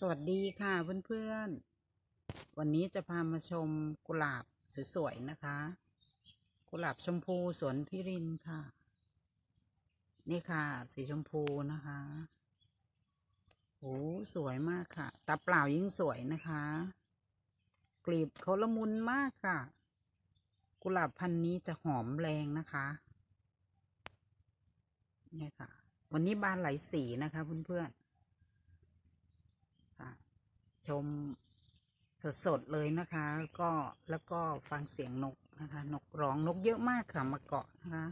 สวัสดีค่ะเพื่อนๆ วันนี้จะพามาชมกุหลาบสวยๆนะคะ กุหลาบชมพูสวนพิรินค่ะ นี่ค่ะ สีชมพูนะคะโอ้สวยมากค่ะตาเปล่ายิ่งสวยนะคะ กลีบเขาละมุนมากค่ะ กุหลาบพันธุ์นี้จะหอมแรงนะคะนี่ค่ะ วันนี้บานหลายสีนะคะเพื่อนๆค่ะ ชมสดๆเลยนะคะ ก็แล้วก็ฟังเสียงนกนะคะ นกร้องนกเยอะมากค่ะมาเกาะนะคะ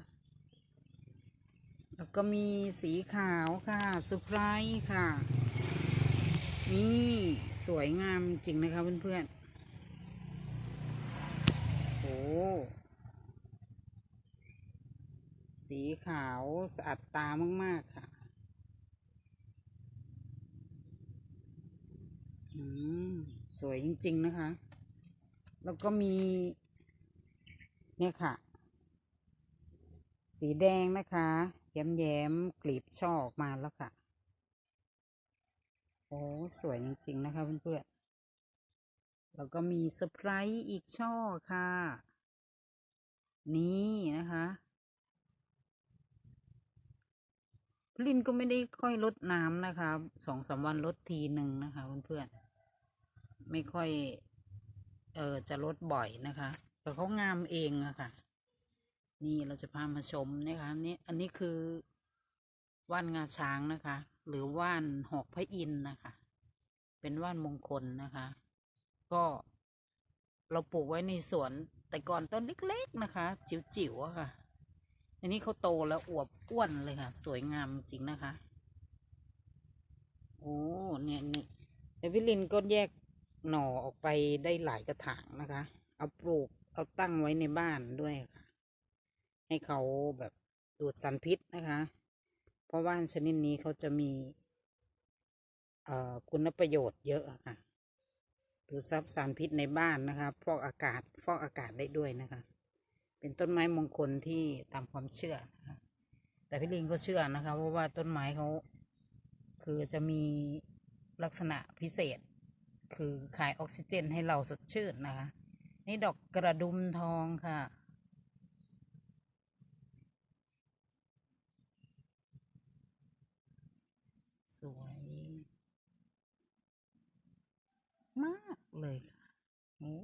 แล้วก็มีสีขาวค่ะสุไพรส์ค่ะ นี่สวยงามจริงนะคะเพื่อนๆโอ้สีขาวสะอาดตามากๆค่ะ อืม สวยจริง ๆ นะคะ แล้วก็มี เนี่ยค่ะ สีแดงนะคะแย้มๆกลีบช่อออกมาแล้วค่ะ โอ้ สวยจริง ๆ นะคะเพื่อนๆแล้วก็มีเซอร์ไพรส์อีกช่อค่ะ นี่นะคะพลินก็ไม่ได้ค่อยลดน้ำนะคะสองสามวันลดทีหนึ่งนะคะเพื่อนๆ ไม่ค่อย เออจะลดบ่อยนะคะ แต่เขางามเองอะค่ะ นี่เราจะพามาชมนะคะนี่อันนี้คือว่านงาช้างนะคะ หรือว่านหอกพระอินนะคะ เป็นว่านมงคลนะคะ ก็เราปลูกไว้ในสวนแต่ก่อนต้นเล็กๆนะคะ จิ๋วๆอะค่ะ อันนี้เขาโตแล้วอวบอ้วนเลยค่ะ สวยงามจริงนะคะ โอ้เนี่ยนี่แต่พี่ลินก็แยก หน่อออกไปได้หลายกระถางนะคะ เอาปลูกเอาตั้งไว้ในบ้านด้วยค่ะ ให้เขาแบบดูดสารพิษนะคะ เพราะว่านชนิดนี้เขาจะมีเอ่อคุณประโยชน์เยอะอะค่ะ ดูดซับสารพิษในบ้านนะคะฟอกอากาศฟอกอากาศได้ด้วยนะคะ เป็นต้นไม้มงคลที่ตามความเชื่อนะคะแต่พี่ลิงก็เชื่อนะคะเพราะว่าต้นไม้เขาคือจะมีลักษณะพิเศษ คือขายออกซิเจนให้เราสดชื่นนะคะ นี่ดอกกระดุมทองค่ะ สวย มากเลยค่ะโอ้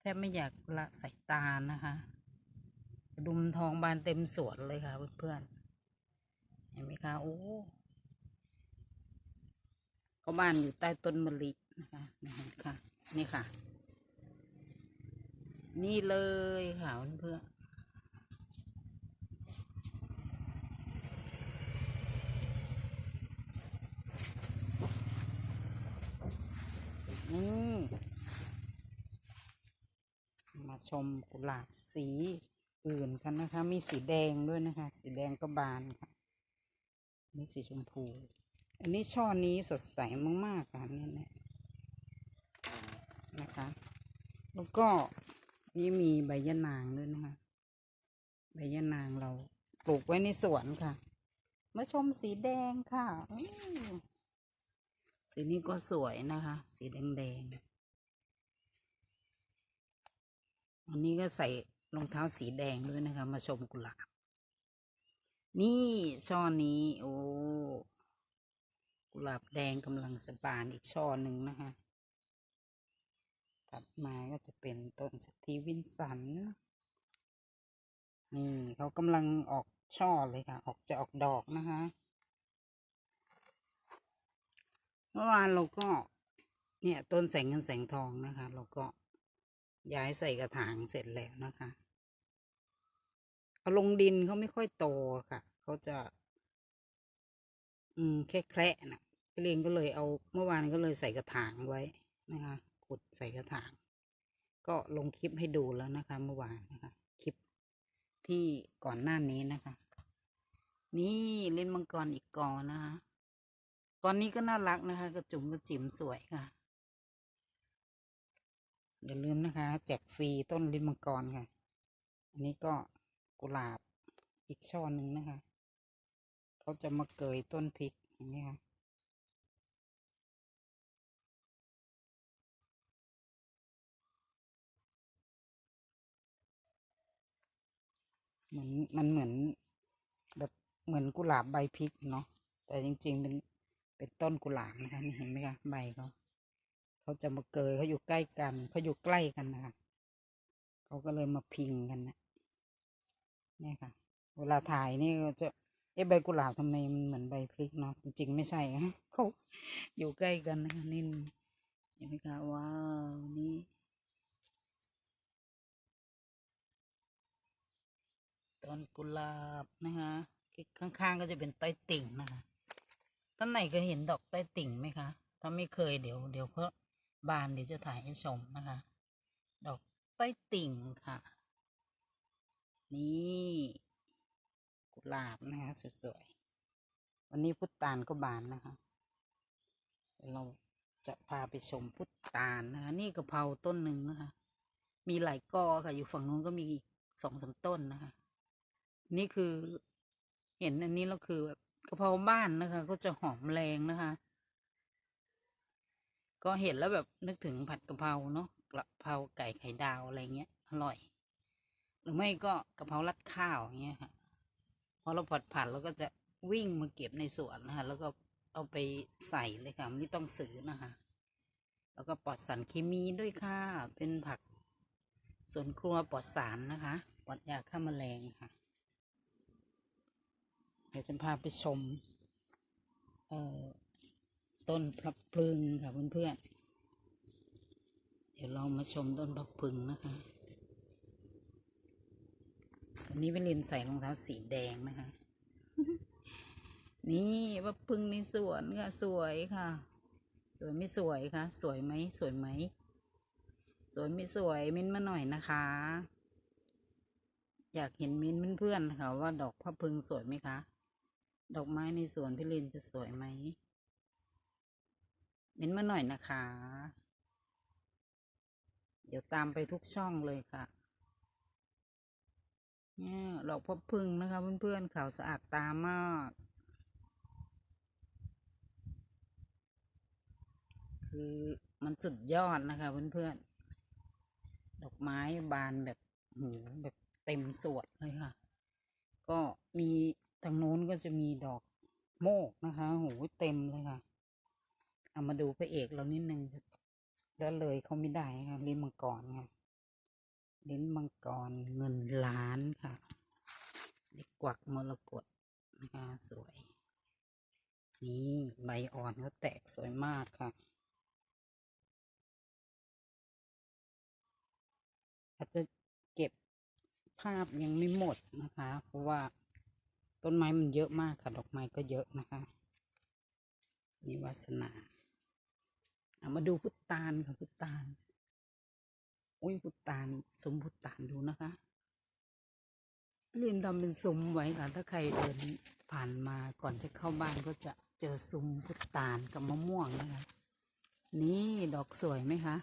แทบไม่อยากละสายตานะคะ กระดุมทองบานเต็มสวนเลยค่ะเพื่อนๆเห็นไหมคะโอ้ เขาบ้านอยู่ใต้ต้นมะลินะคะนี่ค่ะนี่ค่ะ นี่เลยค่ะเพื่อนนี่มาชมกุหลาบสีอื่นกันนะคะ มีสีแดงด้วยนะคะ สีแดงก็บานค่ะนี่สีชมพู อันนี้ช่อนี้สดใสมากๆค่ะนี่นะนะคะ แล้วก็นี่มีใบยะนางด้วยนะคะ ใบยะนางเราปลูกไว้ในสวนค่ะมาชมสีแดงค่ะสีนี้ก็สวยนะคะ สีแดงๆอันนี้ก็ใส่รองเท้าสีแดงด้วยนะคะ มาชมกุหลาบ นี่ช่อนี้ โอ้ หลาบแดงกำลังสบานอีกช่อหนึ่งนะคะถัดมาก็จะเป็นต้นสตีวินสัน นี่เขากำลังออกช่อเลยค่ะ ออกจะออกดอกนะคะเมื่อวานเราก็ เนี่ย ต้นแสงเงินแสงทองนะคะ เราก็ย้ายใส่กระถางเสร็จแล้วนะคะเอาลงดินเขาไม่ค่อยโตค่ะ เขาจะ อืมแค่แคระนะ พี่เลียงก็เลยเอาเมื่อวานก็เลยใส่กระถางไว้นะคะขุดใส่กระถาง ก็ลงคลิปให้ดูแล้วนะคะ เมื่อวานนะคะคลิปที่ก่อนหน้านี้นะคะ นี่เล่นมังกรอีกกอนะคะกอนนี้ก็น่ารักนะคะ กระจุ๋มกระจิ๋มสวยค่ะอย่าลืมนะคะแจกฟรีต้นลิ้นมังกรค่ะ อันนี้ก็กุหลาบอีกช่อหนึ่งนะคะ เขาจะมาเกยต้นพริกอย่างนี้ค่ะ เหมือนมันเหมือนแบบเหมือนกุหลาบใบพริกเนาะแต่จริงๆเป็นเป็นต้นกุหลาบนะคะนี่เห็นไหมคะใบเขาเขาจะมาเกยเขาอยู่ใกล้กันเขาอยู่ใกล้กันนะคะเขาก็เลยมาพิงกันนะนี่ค่ะ เวลาถ่ายนี่ก็จะเอ๊ะใบกุหลาบทำไมมันเหมือนใบพริกเนาะจริงๆไม่ใช่ะเขาอยู่ใกล้กันนะคะนี่เห็นไหมคะว้าวนี่ ต้นกุหลาบนะคะข้างๆก็จะเป็นต้ติ่งนะคะท่านไหนเคยเห็นดอกต้ติ่งไหมคะ ถ้าไม่เคยเดี๋ยวเดี๋ยวเพราะบานเดี๋ยวจะถ่ายให้ชมนะคะ ดอกต้ติ่งค่ะ นี่กุหลาบนะคะสวยๆ วันนี้พุทธานก็บานนะคะ เราจะพาไปชมพุทธานนะคะ นี่กะเพราต้นหนึ่งนะคะ มีหลายกอค่ะ อยู่ฝั่งนู้นก็มีอีกสองสามต้นนะคะ นี่คือเห็นอันนี้แล้วคือแบบกะเพราบ้านนะคะ ก็จะหอมแรงนะคะ ก็เห็นแล้วแบบนึกถึงผัดกะเพราเนาะกะเพราไก่ไข่ดาวอะไรเงี้ยอร่อย หรือไม่ก็กะเพรารัดข้าวเงี้ยค่ะพอเราผัดผัดแล้วก็จะวิ่งมาเก็บในสวนนะคะ แล้วก็เอาไปใส่เลยค่ะไม่ต้องซื้อนะคะ แล้วก็ปลอดสารเคมีด้วยค่ะ เป็นผักสวนครัวปลอดสารนะคะ ปลอดยาฆ่าแมลงค่ะ เดี๋ยวจะพาไปชมเอ่อต้นพลับพลึงค่ะเพื่อนๆ เดี๋ยวเรามาชมต้นพลับพลึงนะคะวันนี้เวลินใส่รองเท้าสีแดงนะคะ นี่พลับพลึงในสวนค่ะ สวยค่ะ สวยไม่สวยคะสวยไหมสวยไหม สวยไม่สวยมิ้นมาหน่อยนะคะ อยากเห็นมิ้นเพื่อนๆค่ะว่าดอกพะพึงสวยไหมคะ ดอกไม้ในสวนพี่ลินจะสวยไหมเม้นมาหน่อยนะคะ เดี๋ยวตามไปทุกช่องเลยค่ะเนี่ยดอกพะพึงนะคะเพื่อนๆขาวสะอาดตามากคือมันสุดยอดนะคะเพื่อนๆ ดอกไม้บานแบบหูแบบเต็มสวดเลยค่ะ ก็มี ทางโน้นก็จะมีดอกโมกนะคะโหเต็มเลยค่ะ เอามาดูพระเอกเรานิดนึงแล้วเลยเขาไม่ได้ค่ะลิ้นมังกรค่ะลิ้นมังกรเงินล้านค่ะเด็กกวักมรกตนะคะสวย นี่ใบอ่อนก็แตกสวยมากค่ะอาจจะเก็บภาพยังไม่หมดนะคะ เพราะว่า ต้นไม้มันเยอะมากค่ะ ดอกไม้ก็เยอะนะคะนี่วาสนาเอามาดูพุทธานค่ะพุทธานอุ้ยพุทธานสมพุทธานดูนะคะเรียนทำเป็นซุ้มไว้ค่ะ ถ้าใครเดินผ่านมาก่อนจะเข้าบ้านก็จะเจอซุ้มพุทธานกับมะม่วงนะคะนี่ดอกสวยไหมคะ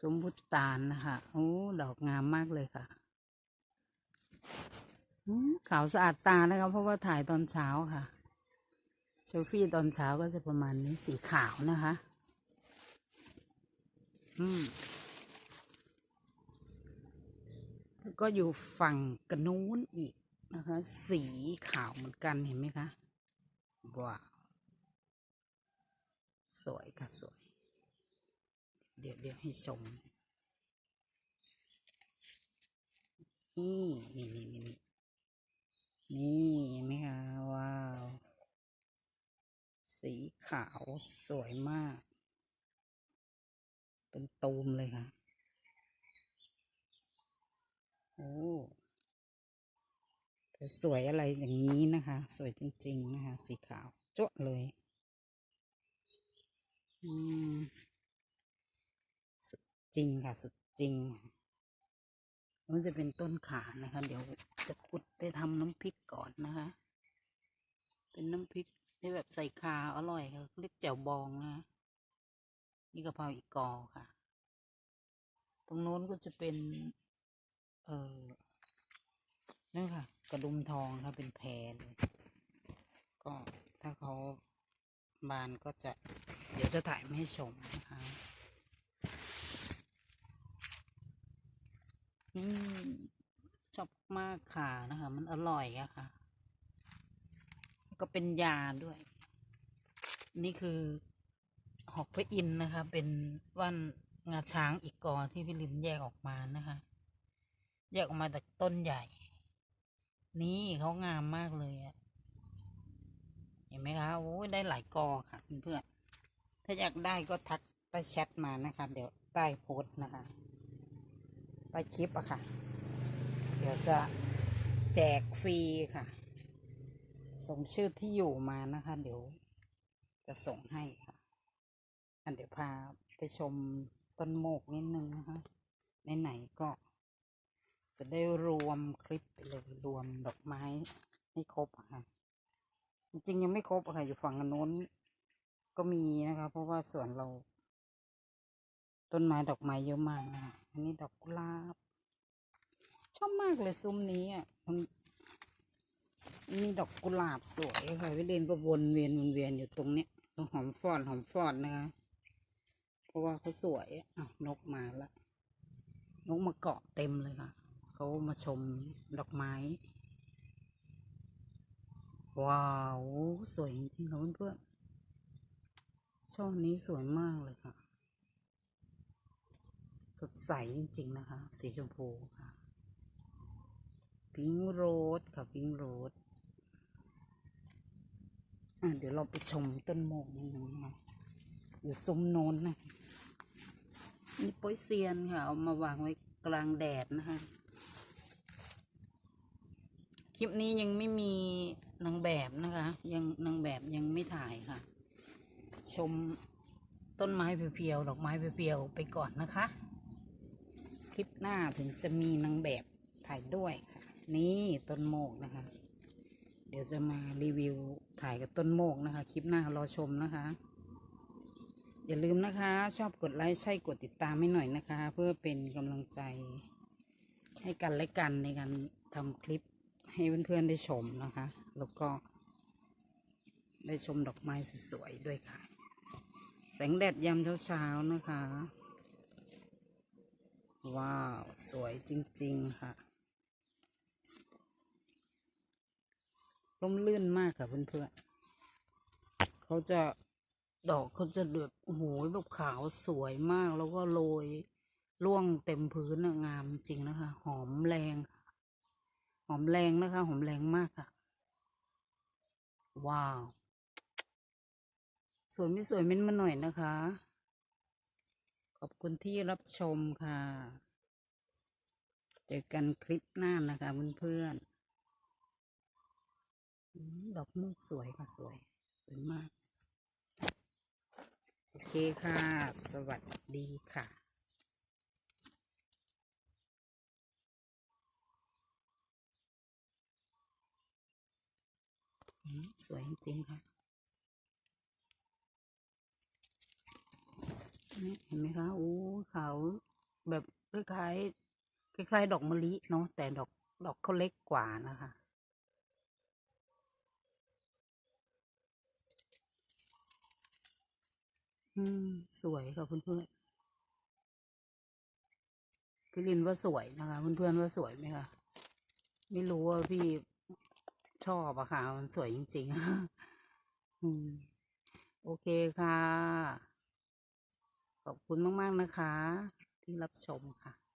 สมพุทธานนะคะโอ้ดอกงามมากเลยค่ะ ขาวสะอาดตานะคะเพราะว่าถ่ายตอนเช้าค่ะเซลฟี่ตอนเช้าก็จะประมาณนี้สีขาวนะคะ อืมแล้วก็อยู่ฝั่งกระนู้นอีกนะคะ สีขาวเหมือนกันเห็นไหมคะว้าวสวยค่ะ สวย เดี๋ยวเดี๋ยวให้ชมนี่นี่นี่นี่นี่ นี่เห็นไหมคะ ว้าว สีขาวสวยมาก เป็นตูมเลยค่ะ โอ้แต่สวยอะไรอย่างนี้นะคะ สวยจริง ๆ นะคะ สีขาวจ้วเลย อืม สุดจริงค่ะ สุดจริง มันจะเป็นต้นขานะคะ เดี๋ยวจะขุดไปทำน้ำพริกก่อนนะคะ เป็นน้ำพริกที่แบบใส่คาอร่อยค่ะเรียกแจ่วบองนะนี่กะเพราอีกกอค่ะ ตรงโน้นก็จะเป็น เออนั่นค่ะ กระดุมทองค่ะเป็นแพรเลยก็ถ้าเขาบานก็จะ เดี๋ยวจะถ่ายมาให้ชมนะคะ ชอบมากค่ะนะคะ มันอร่อยอะค่ะ ก็เป็นยาด้วย นี่คือหอกพระอินนะคะ เป็นว่านงาช้างอีกกอที่พี่ลินแยกออกมานะคะ แยกออกมาจากต้นใหญ่ นี่เขางามมากเลยอะเห็นไหมคะโอ้ยได้หลายกอค่ะเพื่อนๆถ้าอยากได้ก็ทักไปแชทมานะคะ เดี๋ยวใต้โพสต์นะคะ ใต้คลิปอะค่ะ เดี๋ยวจะแจกฟรีค่ะ ส่งชื่อที่อยู่มานะคะ เดี๋ยวจะส่งให้ค่ะ อันเดี๋ยวพาไปชมต้นโมกนิดนึงนะคะ ไหนๆก็จะได้รวมคลิปไปเลยรวมดอกไม้ให้ครบอะค่ะ จริงยังไม่ครบอะค่ะ อยู่ฝั่งนโน้นก็มีนะคะ เพราะว่าส่วนเรา ต้นไม้ดอกไม้เยอะมากนะคะ นี้ดอกกุหลาบ ชอบมากเลยซุ้มนี้อะมันมีดอกกุหลาบสวยค่ะวิเดนก็วนเวียนวนเวียนอยู่ตรงเนี้ยตรงหอมฟอนหอมฟอนนะคะเพราะว่าเขาสวยอะนกมาละนกมาเกาะเต็มเลยค่ะเขามาชมดอกไม้ ว้าว สวยจริงๆค่ะเพื่อนๆช่อนี้สวยมากเลยค่ะ สดใสจริง ๆ นะคะ สีชมพูค่ะพิงโรสค่ะพิงโรสอะเดี๋ยวเราไปชมต้นโมกนิดนึงนะอยู่ซุ้มโน้นนะนี่โป้ยเซียนค่ะ เอามาวางไว้กลางแดดนะคะ คลิปนี้ยังไม่มีนางแบบนะคะ ยังนางแบบยังไม่ถ่ายค่ะ ชมต้นไม้เพียวๆดอกไม้เพียวๆไปก่อนนะคะ ลิปหน้าถึงจะมีนางแบบถ่ายด้วยค่ะ นี่ต้นโมกนะคะ เดี๋ยวจะมารีวิวถ่ายกับต้นโมกนะคะ คลิปหน้ารอชมนะคะ อย่าลืมนะคะ ชอบกดไลค์ใช่กดติดตามให้หน่อยนะคะ เพื่อเป็นกำลังใจ ให้กันและกันในการทำคลิปให้เพื่อนๆได้ชมนะคะ แล้วก็ ได้ชมดอกไม้สวยๆด้วยค่ะ แสงแดดยามเช้าๆนะคะ ว้าว สวยจริง ๆ ค่ะร่มลื่นมากค่ะเพื่อนๆเขาจะดอกเขาจะแบบโอ้โหแบบขาวสวยมากแล้วก็โรยร่วงเต็มพื้นนะงามจริงนะคะ หอมแรงค่ะหอมแรงนะคะ หอมแรงมากค่ะ ว้าว สวยไม่สวยเม้นมาหน่อยนะคะ ขอบคุณที่รับชมค่ะ เจอกันคลิปหน้านะคะเพื่อนๆอืมดอกมูกสวยค่ะสวย สวยมาก โอเคค่ะ สวัสดีค่ะสวยจริงค่ะ นี่เห็นไหมคะโอ้ขาวแบบคล้ายๆคล้ายๆดอกมะลิเนาะแต่ดอกดอกเขาเล็กกว่านะคะอืมสวยค่ะเพื่อนๆพี่ลินว่าสวยนะคะ เพื่อนๆว่าสวยไหมคะไม่รู้ว่าพี่ชอบอะค่ะ มันสวยจริงๆอืมโอเคค่ะ ขอบคุณมาก ๆ นะคะ ที่รับชมค่ะ